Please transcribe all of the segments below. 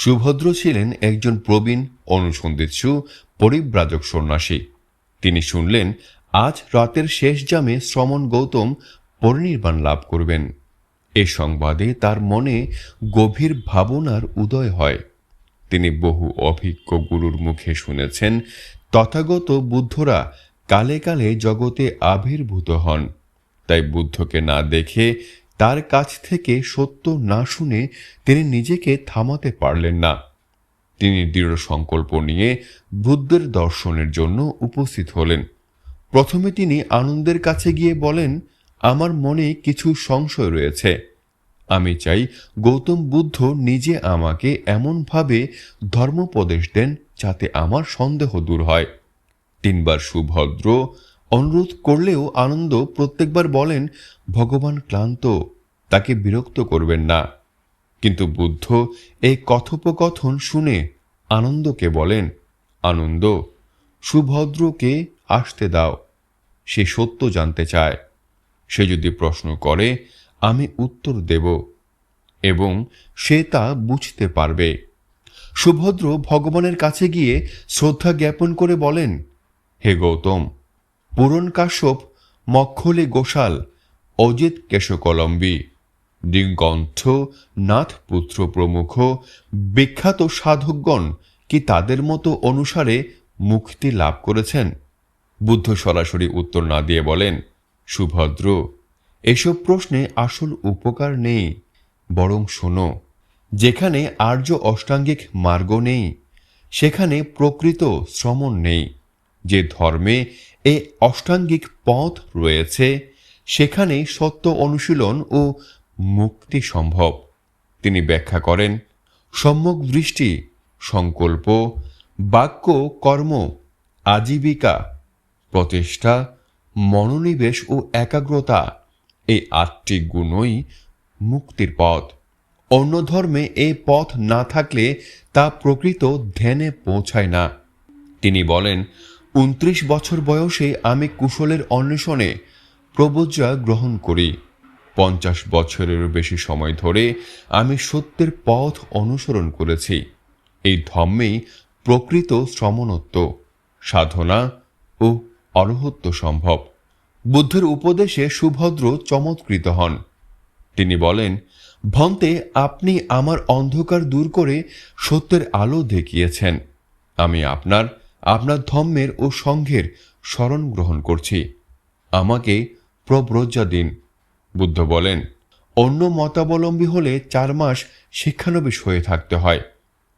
সুভদ্র ছিলেন একজন প্রবীণ অনুসন্ধিৎসু, পরিব্রাজক সন্ন্যাসী। তিনি শুনলেন, আজ রাতের শেষ জামে শ্রমণ গৌতম পরিনির্বাণ লাভ করবেন। এ সংবাদে তার মনে গভীর ভাবনার উদয় হয়। তিনি বহু অভিজ্ঞ গুরুর মুখে শুনেছেন, তথাগত বুদ্ধরা কালে কালে জগতে আবির্ভূত হন। তাই বুদ্ধকে না দেখে তার কাছ থেকে সত্য না শুনে তিনি নিজেকে থামাতে পারলেন না। তিনি দৃঢ় সংকল্প নিয়ে বুদ্ধের দর্শনের জন্য উপস্থিত হলেন। প্রথমে তিনি আনন্দের কাছে গিয়ে বলেন, আমার মনে কিছু সংশয় রয়েছে। আমি চাই গৌতম বুদ্ধ নিজে আমাকে এমনভাবে ধর্মোপদেশ দেন যাতে আমার সন্দেহ দূর হয়। তিনবার সুভদ্র অনুরোধ করলেও আনন্দ প্রত্যেকবার বলেন, ভগবান ক্লান্ত, তাকে বিরক্ত করবেন না। কিন্তু বুদ্ধ এই কথোপকথন শুনে আনন্দকে বলেন, আনন্দ, সুভদ্রকে আসতে দাও, সে সত্য জানতে চায়। সে যদি প্রশ্ন করে, আমি উত্তর দেব এবং সে তা বুঝতে পারবে। সুভদ্র ভগবানের কাছে গিয়ে শ্রদ্ধা জ্ঞাপন করে বলেন, হে গৌতম পুরন কাশ্যপ মক্ষলে গোশাল, অজিত কেশকলম্বী। নাথ পুত্র প্রমুখ, বিখ্যাত সাধকগণ কি তাদের মতো অনুসারে মুক্তি লাভ করেছেন? বুদ্ধ সরাসরি উত্তর না দিয়ে বলেন, সুভদ্র, এসব প্রশ্নে আসল উপকার নেই, বরং শোনো, যেখানে আর্য অষ্টাঙ্গিক মার্গ নেই, সেখানে প্রকৃত শ্রমণ নেই, যে ধর্মে এ অষ্টাঙ্গিক পথ রয়েছে, সেখানে সত্য অনুশীলন ও মুক্তি সম্ভব। তিনি ব্যাখ্যা করেন, সম্যক দৃষ্টি, সংকল্প, বাক্য, কর্ম, আজীবিকা, প্রচেষ্টা, মনোনিবেশ ও একাগ্রতা এই আটটি গুণই মুক্তির পথ। অন্য ধর্মে এই পথ না থাকলে তা প্রকৃত ধ্যানে পৌঁছায় না। তিনি বলেন উনত্রিশ বছর বয়সে আমি কুশলের অন্বেষণে প্রবজ্জা গ্রহণ করি। পঞ্চাশ বছরেরও বেশি সময় ধরে আমি সত্যের পথ অনুসরণ করেছি। এই ধর্মেই প্রকৃত শ্রমণত্ব, সাধনা ও অরহত্ব সম্ভব। বুদ্ধের উপদেশে সুভদ্র চমৎকৃত হন। তিনি বলেন ভন্তে আপনি আমার অন্ধকার দূর করে সত্যের আলো দেখিয়েছেন। আমি আপনার আপনার ধর্মের ও সংঘের স্মরণ গ্রহণ করছি। আমাকে প্রব্রজ্জা দিন, বুদ্ধ বলেন। অন্য মতাবলম্বী হলে চার মাস শিক্ষানবিশ হয়ে থাকতে হয়।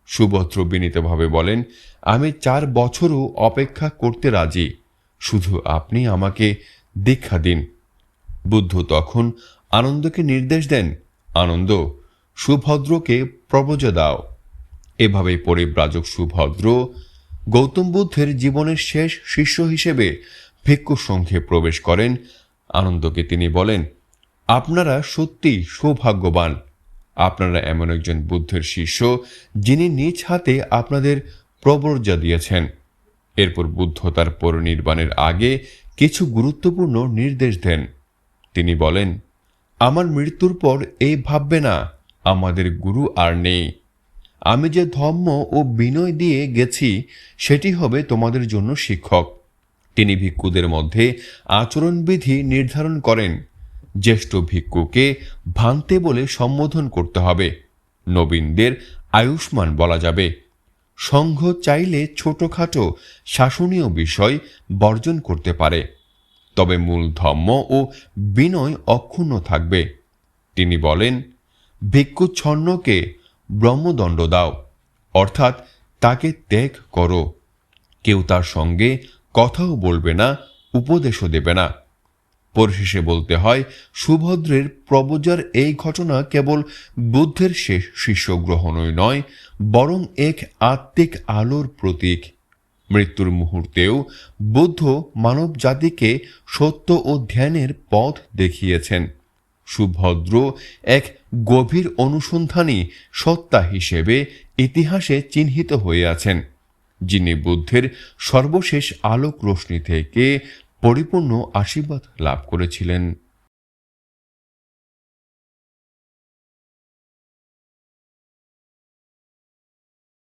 সুভদ্র বিনীতভাবে বলেন, আমি চার বছরও অপেক্ষা করতে রাজি। শুধু আপনি আমাকে দীক্ষা দিন। বুদ্ধ তখন আনন্দকে নির্দেশ দেন, আনন্দ, সুভদ্রকে প্রবজা দাও। এভাবেই পরিব্রাজক সুভদ্র গৌতম বুদ্ধের জীবনের শেষ শিষ্য হিসেবে ভিক্ষু সংঘে প্রবেশ করেন। আনন্দকে তিনি বলেন, আপনারা সত্যি সৌভাগ্যবান। আপনারা এমন একজন বুদ্ধের শিষ্য, যিনি নিজ হাতে আপনাদের প্রবর্জা দিয়েছেন। এরপর বুদ্ধ তার পরিনির্বাণের আগে কিছু গুরুত্বপূর্ণ নির্দেশ দেন। তিনি বলেন, আমার মৃত্যুর পর এই ভাববে না, আমাদের গুরু আর নেই। আমি যে ধর্ম ও বিনয় দিয়ে গেছি, সেটি হবে তোমাদের জন্য শিক্ষক। তিনি ভিক্ষুদের মধ্যে আচরণবিধি নির্ধারণ করেন। জ্যেষ্ঠ ভিক্ষুকে ভান্তে বলে সম্বোধন করতে হবে। নবীনদের আয়ুষ্মান বলা যাবে। সংঘ চাইলে ছোটখাটো শাসনীয় বিষয় বর্জন করতে পারে। তবে মূল ধর্ম ও বিনয় অক্ষুণ্ণ থাকবে। তিনি বলেন, ভিক্ষুচ্ছন্নকে ব্রহ্মদণ্ড দাও, অর্থাৎ তাকে ত্যাগ করো। কেউ তার সঙ্গে কথাও বলবে না, উপদেশও দেবে না। পরিশেষে বলতে হয়, সুভদ্রের প্রবজার এই ঘটনা কেবল বুদ্ধের শেষ শিষ্য গ্রহণই নয়, বরং এক আত্মিক আলোর প্রতীক। মৃত্যুর মুহূর্তেও বুদ্ধ মানব জাতিকে সত্য ও ধ্যানের পথ দেখিয়েছেন। সুভদ্র এক গভীর অনুসন্ধানী সত্তা হিসেবে ইতিহাসে চিহ্নিত হয়ে আছেন, যিনি বুদ্ধের সর্বশেষ আলোক রশ্মি থেকে পরিপূর্ণ আশীর্বাদ লাভ করেছিলেন।